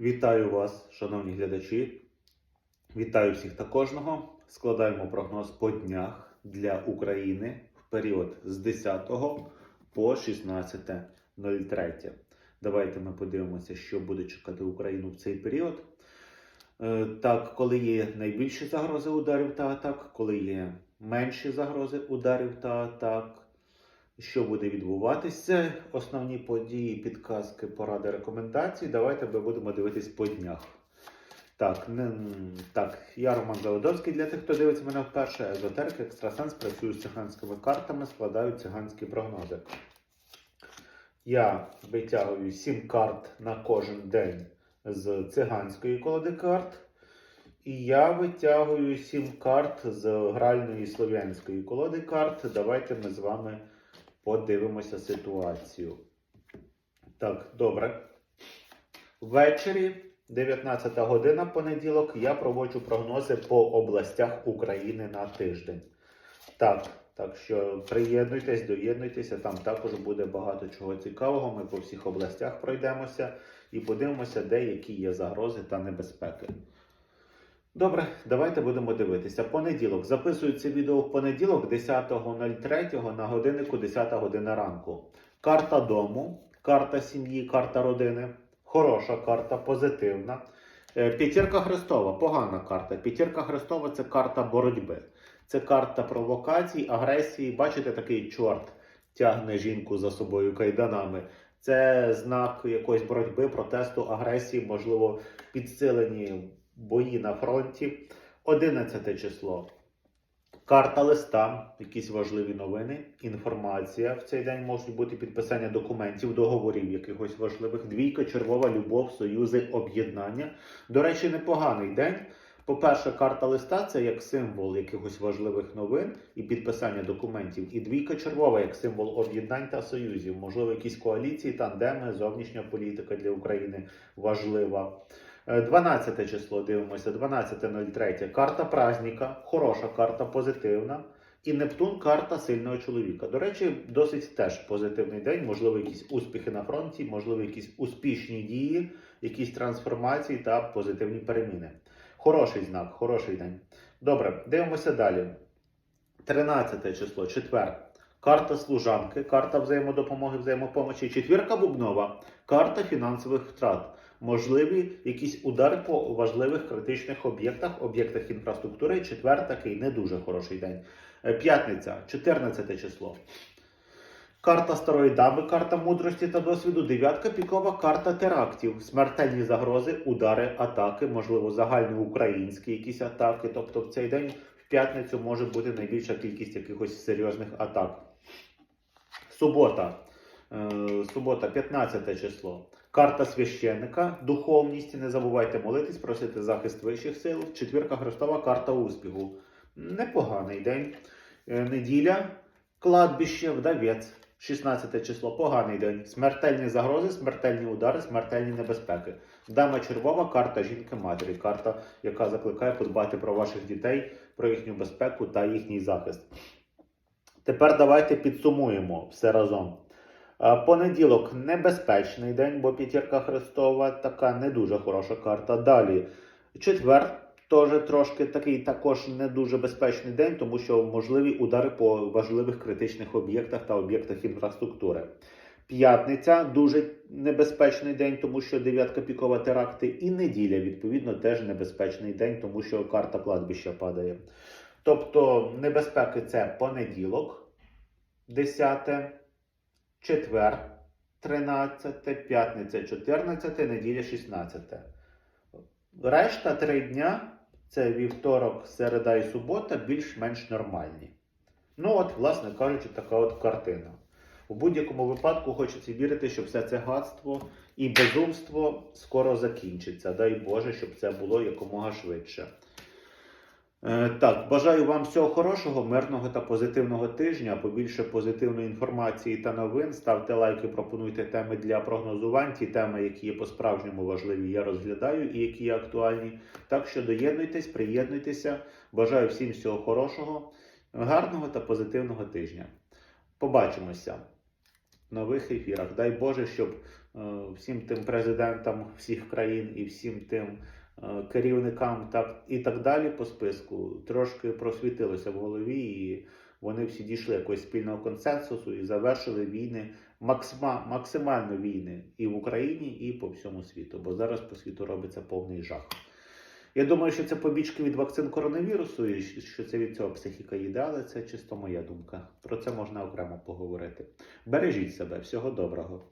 Вітаю вас, шановні глядачі. Вітаю всіх та кожного. Складаємо прогноз по днях для України в період з 10 по 16.03. Давайте ми подивимося, що буде чекати Україну в цей період. Е, Так, коли є найбільші загрози ударів та атак, коли є менші загрози ударів та атак. Що буде відбуватися? Основні події, підказки, поради, рекомендації. Давайте ми будемо дивитись по днях. Так, не, так, я Роман Заводовський. Для тих, хто дивиться мене вперше, езотерик, екстрасенс, працюю з циганськими картами, складаю циганські прогнози. Я витягую 7 карт на кожен день з циганської колоди карт. І я витягую 7 карт з гральної слов'янської колоди карт. Давайте ми з вами подивимося ситуацію. Так, добре. Ввечері, 19 година понеділок, я проводжу прогнози по областях України на тиждень. Так, так що приєднуйтесь, доєднуйтеся, там також буде багато чого цікавого. Ми по всіх областях пройдемося і подивимося, де які є загрози та небезпеки. Добре, давайте будемо дивитися. Понеділок. Записую це відео в понеділок, 10.03 на годиннику 10 година ранку. Карта дому, карта сім'ї, карта родини. Хороша карта, позитивна. Е, П'ятірка Христова, погана карта. П'ятірка Христова це карта боротьби. Це карта провокацій, агресії. Бачите, такий чорт тягне жінку за собою кайданами. Це знак якоїсь боротьби, протесту, агресії, можливо, підсилені бої на фронті. 11 число. Карта листа, якісь важливі новини, інформація. В цей день можуть бути підписання документів, договорів якихось важливих. Двійка, червова любов, союзи, об'єднання. До речі, непоганий день. По-перше, карта листа це як символ якихось важливих новин і підписання документів. І двійка червова як символ об'єднань та союзів. Можливо, якісь коаліції, тандеми, зовнішня політика для України важлива. Е, 12 число дивимося, 12.03. Карта праздника, хороша карта, позитивна. І Нептун карта сильного чоловіка. До речі, досить теж позитивний день. Можливо, якісь успіхи на фронті, можливо, якісь успішні дії, якісь трансформації та позитивні переміни. Хороший знак, хороший день. Добре, дивимося далі. 13 число, четвер. Карта служанки, карта взаємодопомоги, взаємопомочі. Четвірка бубнова, карта фінансових втрат. Можливі якісь удари по важливих критичних об'єктах, об'єктах інфраструктури. Четвер такий не дуже хороший день. Е, П'ятниця, 14 число. Карта старої дами, карта мудрості та досвіду. Дев'ятка пікова карта терактів, смертельні загрози, удари, атаки, можливо, загальноукраїнські якісь атаки. Тобто в цей день в п'ятницю може бути найбільша кількість якихось серйозних атак. Субота. Е, Субота, 15 число. Карта священника, духовність. Не забувайте молитись, просити захист вищих сил. Четвірка Христова, карта успіху. Непоганий день. Е, Неділя, кладбище, вдавець. 16 число, поганий день. Смертельні загрози, смертельні удари, смертельні небезпеки. Дама червова, карта жінки-матері, карта, яка закликає подбати про ваших дітей, про їхню безпеку та їхній захист. Тепер давайте підсумуємо все разом. Понеділок небезпечний день, бо п'ятірка Христова така не дуже хороша карта. Далі четвер теж трошки такий також не дуже безпечний день, тому що можливі удари по важливих критичних об'єктах та об'єктах інфраструктури. П'ятниця дуже небезпечний день, тому що дев'ятка пікова теракти, і неділя, відповідно, теж небезпечний день, тому що карта кладбища падає. Тобто небезпеки це понеділок, 10, четвер, 13, п'ятниця, 14, неділя, 16. Решта три дня це вівторок, середа і субота, більш-менш нормальні. Ну, от, власне кажучи, така от картина. У будь-якому випадку хочеться вірити, що все це гадство і безумство скоро закінчиться. Дай Боже, щоб це було якомога швидше. Е, Так, бажаю вам всього хорошого, мирного та позитивного тижня. Побільше позитивної інформації та новин. Ставте лайки, пропонуйте теми для прогнозувань. Ті теми, які є по-справжньому важливі, я розглядаю і які є актуальні. Так що доєднуйтесь, приєднуйтеся. Бажаю всім всього хорошого, гарного та позитивного тижня. Побачимося в нових ефірах. Дай Боже, щоб е, всім тим президентам всіх країн і всім тим керівникам так, і так далі по списку трошки просвітилося в голові, і вони всі дійшли якогось спільного консенсусу і завершили війни, максима, максимально війни і в Україні, і по всьому світу. Бо зараз по світу робиться повний жах. Я думаю, що це побічки від вакцин коронавірусу, і що це від цього психіка їде, але це чисто моя думка. Про це можна окремо поговорити. Бережіть себе, всього доброго.